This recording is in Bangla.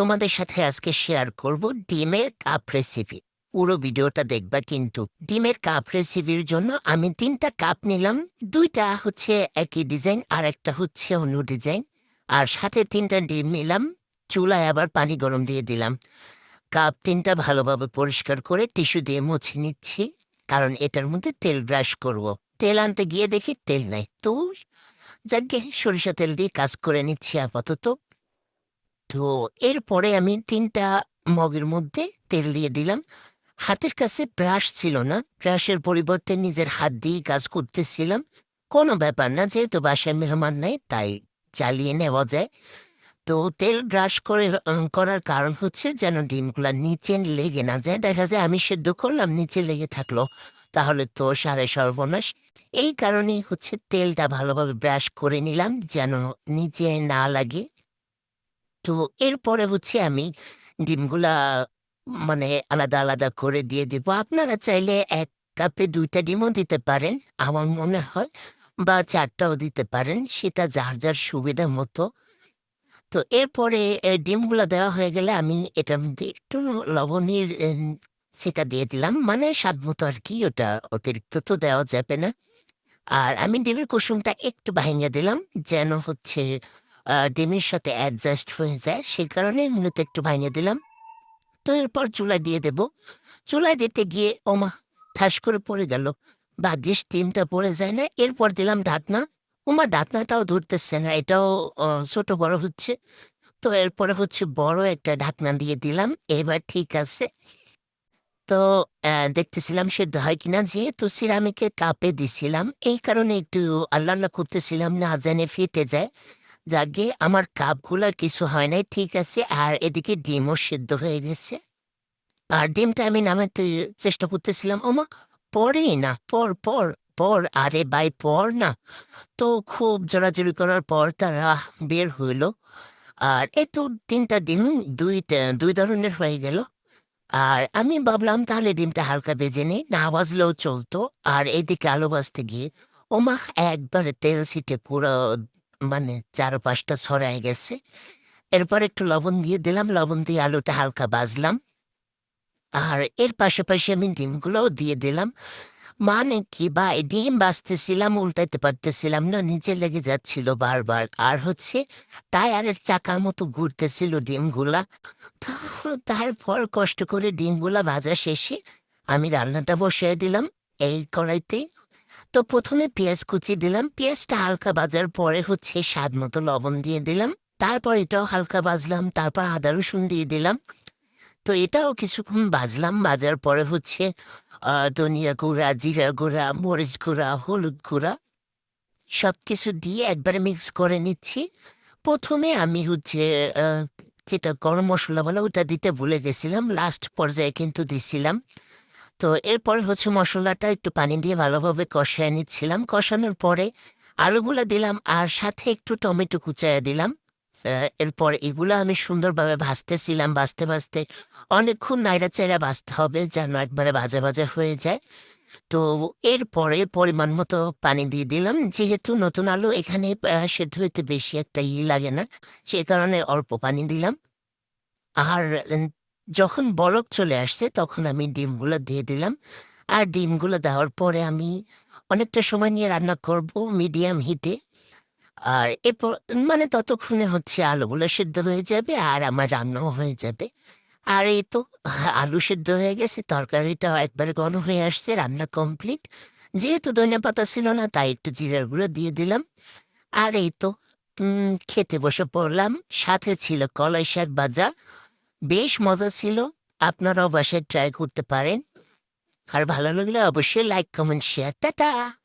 তোমাদের সাথে আজকে শেয়ার করব ডিমের কাপ রেসিপি পুরো ভিডিওটা দেখবা কিন্তু ডিমের কাপ রেসিপির জন্য আমি তিনটা কাপ নিলাম। দুইটা হচ্ছে একই ডিজাইন আর একটা হচ্ছে অন্য ডিজাইন আর সাথে তিনটা ডিম নিলাম। চুলায় আবার পানি গরম দিয়ে দিলাম। কাপ তিনটা ভালোভাবে পরিষ্কার করে টিস্যু দিয়ে মুছে নিচ্ছি, কারণ এটার মধ্যে তেল ব্রাশ করব। তেল আনতে গিয়ে দেখি তেল নাই। তো যাকে সরিষা তেল দিয়ে কাজ করে নিচ্ছি আপাতত। তো এরপরে আমি তিনটা মগের মধ্যে তেল দিয়ে দিলাম। হাতের কাছে ব্রাশ ছিল না। ব্রাশের পরিবর্তে নিজের হাত দিয়ে কাজ করতেছিলাম। কোনো ব্যাপার না, যেহেতু বাসায় মেহমান নাই, তাই চালিয়ে নেওয়া যায়। তো তেল ব্রাশ করে করার কারণ হচ্ছে যেন ডিমগুলা নিচে লেগে না যায়। দেখা যায় আমি সেদ্ধ করলাম, নিচে লেগে থাকল। তাহলে তো সাড়ে সর্বনাশ। এই কারণেই হচ্ছে তেলটা ভালোভাবে ব্রাশ করে নিলাম, যেন নিচে না লাগে। তো এরপরে হচ্ছে আমি ডিমগুলা মানে আলাদা আলাদা করে দিয়ে দিব। আপনারা চাইলে এক কাপে দুইটা ডিমও দিতে পারেন, আমার মনে হয়, বা চারটাও দিতে পারেন, সেটা যার যার সুবিধা মতো। তো এরপরে ডিমগুলো দেওয়া হয়ে গেলে আমি এটার মধ্যে একটু লবণের সেটা দিয়ে দিলাম। মানে স্বাদ মতো আর কি, ওটা অতিরিক্ত তো দেওয়া যাবে না। আর আমি ডিমের কুসুমটা একটু ভাঙিয়ে দিলাম, যেন হচ্ছে ডিমের সাথে অ্যাডজাস্ট হয়ে যায়, সেই কারণে মূলত একটু ভাঙিয়ে দিলাম। তো এরপর চুলায় দিয়ে দেব। চুলায় দিতে গিয়ে, ওমা, ঠাস করে পড়ে গেল। ভাগ্যিস ডিমটা পড়ে যায় না। এরপর দিলাম ঢাকনা। ওমা, ঢাকনাটাও ধরতেছে না, এটাও ছোট বড় হচ্ছে। তো এরপরে হচ্ছে বড় একটা ঢাকনা দিয়ে দিলাম। এবার ঠিক আছে। তো দেখতেছিলাম সেদ্ধ হয় কিনা, যেহেতু সিরামিকের কাপে দিছিলাম, এই কারণে একটু আল্লাহ করতেছিলাম, না জানে ফেটে যায়। যাকে আমার কাপগুলো কিছু হয় নাই, ঠিক আছে, আর এদিকে ডিমও সেদ্ধ হয়ে গেছে। আর ডিমটা আমি নামাতে চেষ্টা করতেছিলাম, ওমা, পরে না, পর পর পর, আরে বাই পর না। তো খুব জোরাজুরি করার পর তারা বের হইল। আর এই তো তিনটা ডিম, দুইটা, দুই ধরনের হয়ে গেল। আর আমি ভাবলাম, তাহলে ডিমটা হালকা বেজে নেই, না বাজলেও চলতো। আর এদিকে আলো বাজতে গিয়ে, ওমা, একবারে তেল সিটে পুরো মানে চার পাঁচটা ছড়ায় গেছে। এরপর একটু লবণ দিয়ে দিলাম, লবণ দিয়ে আলুটা হালকা বাজলাম। আর এর পাশাপাশি আমি ডিমগুলোও দিয়ে দিলাম। মানে কি বা ডিম বাজতেছিলাম, উল্টাইতে পারতেছিলাম না, নিচে লেগে যাচ্ছিল বারবার। আর হচ্ছে তাই টায়ারের চাকার মতো ঘুরতেছিল ডিমগুলা। তারপর কষ্ট করে ডিমগুলা ভাজা শেষে আমি রান্নাটা বসিয়ে দিলাম। এই কড়াইতেই তো প্রথমে পেঁয়াজ কুচি দিলাম। পেঁয়াজটা হালকা ভাজার পরে হচ্ছে স্বাদ মতো লবণ দিয়ে দিলাম। তারপর এটাও হালকা ভাজলাম, তারপর আদা রসুন দিয়ে দিলাম। তো এটাও কিছুক্ষণ বাজলাম বাজার পরে হচ্ছে ধনিয়া গুঁড়া, জিরা গুঁড়া, মরিচ গুঁড়া, হলুদ গুঁড়া সব কিছু দিয়ে একবারে মিক্স করে নিচ্ছি। প্রথমে আমি হচ্ছে যেটা গরম মশলা বলে ওটা দিতে ভুলে গেছিলাম। লাস্ট পর্যায়ে কিন্তু দিছিলাম। তো এরপর হচ্ছে মশলাটা একটু পানি দিয়ে ভালোভাবে কষায় নিচ্ছিলাম। কষানোর পরে আলুগুলা দিলাম আর সাথে একটু টমেটো কুচাইয়া দিলাম। এরপর এগুলো আমি সুন্দরভাবে ভাজতেছিলাম। ভাজতে ভাজতে অনেকক্ষণ নাইরা চাইরা ভাজতে হবে যেন একবারে ভাজা ভাজা হয়ে যায়। তো এরপরে পরিমাণ মতো পানি দিয়ে দিলাম। যেহেতু নতুন আলু এখানে সেদ্ধ হইতে বেশি একটা ই লাগে না, সে কারণে অল্প পানি দিলাম। আর যখন বলক চলে আসছে, তখন আমি ডিমগুলো দিয়ে দিলাম। আর ডিমগুলো দেওয়ার পরে আমি অনেকটা সময় নিয়ে রান্না করব মিডিয়াম হিটে। আর এরপর মানে ততক্ষণে হচ্ছে আলুগুলো সেদ্ধ হয়ে যাবে আর আমার রান্নাও হয়ে যাবে। আর এই তো আলু সেদ্ধ হয়ে গেছে তরকারিটাও একবারে ঘন হয়ে আসছে, রান্না কমপ্লিট। যেহেতু ধনিয়া পাতা ছিল না, তাই একটু জিরার গুঁড়ো দিয়ে দিলাম। আর এই তো খেতে বসে পড়লাম। সাথে ছিল কলাই শাক ভাজা। বেশ মজা ছিল। আপনারাও বাসায় ট্রাই করতে পারেন। আর ভালো লাগলে অবশ্যই লাইক কমেন্ট শেয়ার টাটা!